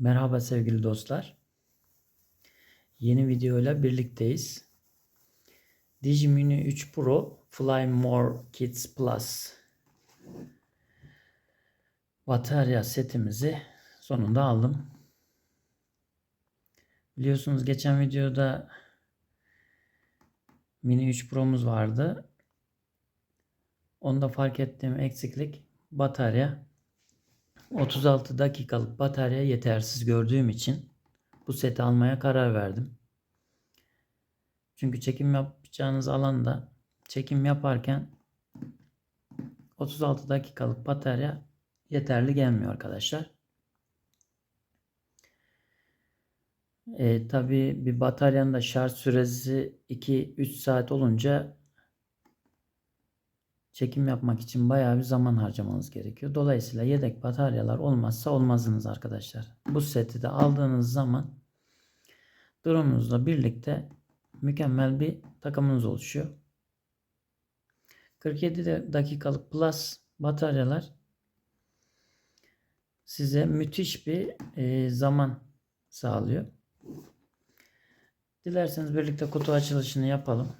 Merhaba sevgili dostlar. Yeni videoyla birlikteyiz. Digimini 3 Pro Fly More Kids Plus batarya setimizi sonunda aldım. Biliyorsunuz geçen videoda Mini 3 Pro'muz vardı. Onda fark ettiğim eksiklik batarya 36 dakikalık batarya yetersiz gördüğüm için bu seti almaya karar verdim. Çünkü çekim yapacağınız alanda çekim yaparken 36 dakikalık batarya yeterli gelmiyor arkadaşlar. E, tabii bir bataryanın da şarj süresi 2-3 saat olunca çekim yapmak için bayağı bir zaman harcamanız gerekiyor. Dolayısıyla yedek bataryalar olmazsa olmazınız arkadaşlar. Bu seti de aldığınız zaman drone'unuzla birlikte mükemmel bir takımınız oluşuyor. 47 dakikalık plus bataryalar size müthiş bir e, zaman sağlıyor. Dilerseniz birlikte kutu açılışını yapalım.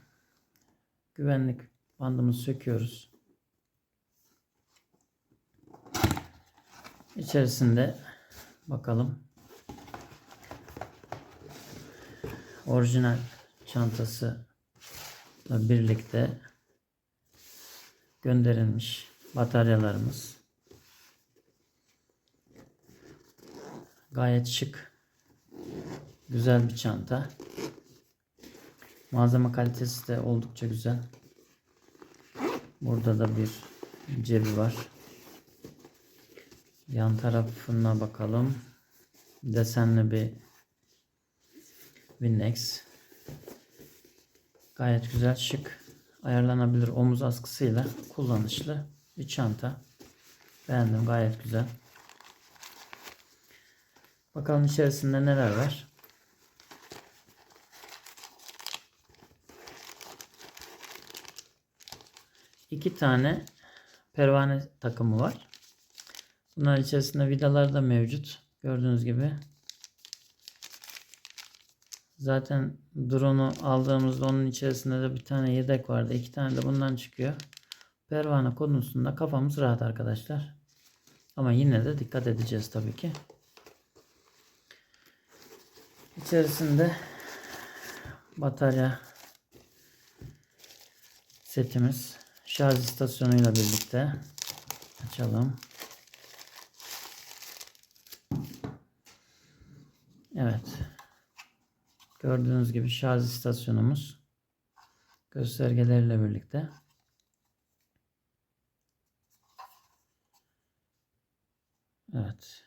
Güvenlik bandımızı söküyoruz. İçerisinde bakalım. Orijinal çantası birlikte gönderilmiş bataryalarımız. Gayet şık güzel bir çanta. Malzeme kalitesi de oldukça güzel burada da bir cebi var. Yan tarafına bakalım. Desenli bir Winnex gayet güzel şık. Ayarlanabilir omuz askısıyla kullanışlı bir çanta. Beğendim gayet güzel. Bakalım içerisinde neler var iki tane pervane takımı var bunlar içerisinde vidalar da mevcut gördüğünüz gibi Zaten drone'u aldığımızda onun içerisinde de bir tane yedek vardı. iki tane de bundan çıkıyor. Pervane konusunda kafamız rahat arkadaşlar. Ama yine de dikkat edeceğiz tabii ki. İçerisinde batarya setimiz şarj istasyonuyla birlikte açalım. Evet. Gördüğünüz gibi şarj istasyonumuz göstergeleriyle birlikte. Evet.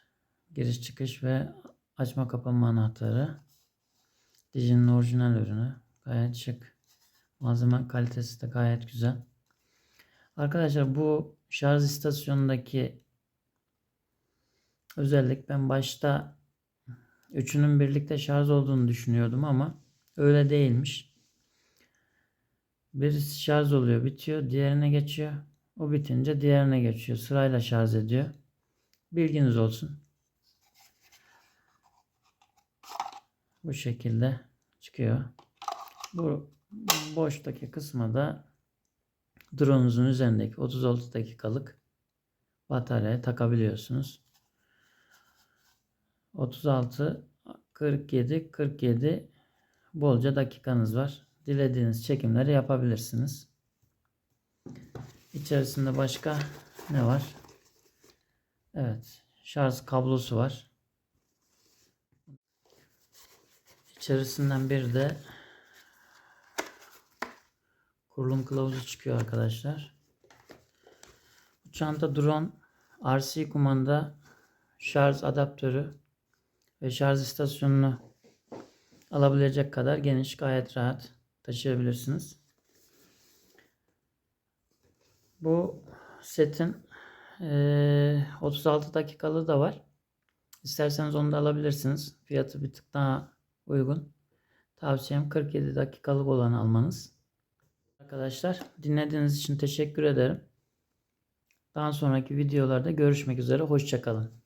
Giriş çıkış ve açma kapama anahtarı. Diji'nin orijinal ürünü. Gayet şık. Malzeme kalitesi de gayet güzel. Arkadaşlar bu şarj istasyonundaki özellik ben başta Üçünün birlikte şarj olduğunu düşünüyordum ama öyle değilmiş. Birisi şarj oluyor, bitiyor, diğerine geçiyor. O bitince diğerine geçiyor. Sırayla şarj ediyor. Bilginiz olsun. Bu şekilde çıkıyor. Bu boştaki kısma da drone'unuzun üzerindeki 36 dakikalık bataryaya takabiliyorsunuz. 36 47 47 bolca dakikanız var. Dilediğiniz çekimleri yapabilirsiniz. İçerisinde başka ne var? Evet, şarj kablosu var. İçerisinden bir de kurulum kılavuzu çıkıyor arkadaşlar. Çanta drone RC kumanda şarj adaptörü ve şarj istasyonunu alabilecek kadar geniş gayet rahat taşıyabilirsiniz. Bu setin e, 36 dakikalı da var. İsterseniz onu da alabilirsiniz. Fiyatı bir tık daha uygun. Tavsiyem 47 dakikalık olanı almanız. Arkadaşlar dinlediğiniz için teşekkür ederim. Daha sonraki videolarda görüşmek üzere. Hoşçakalın.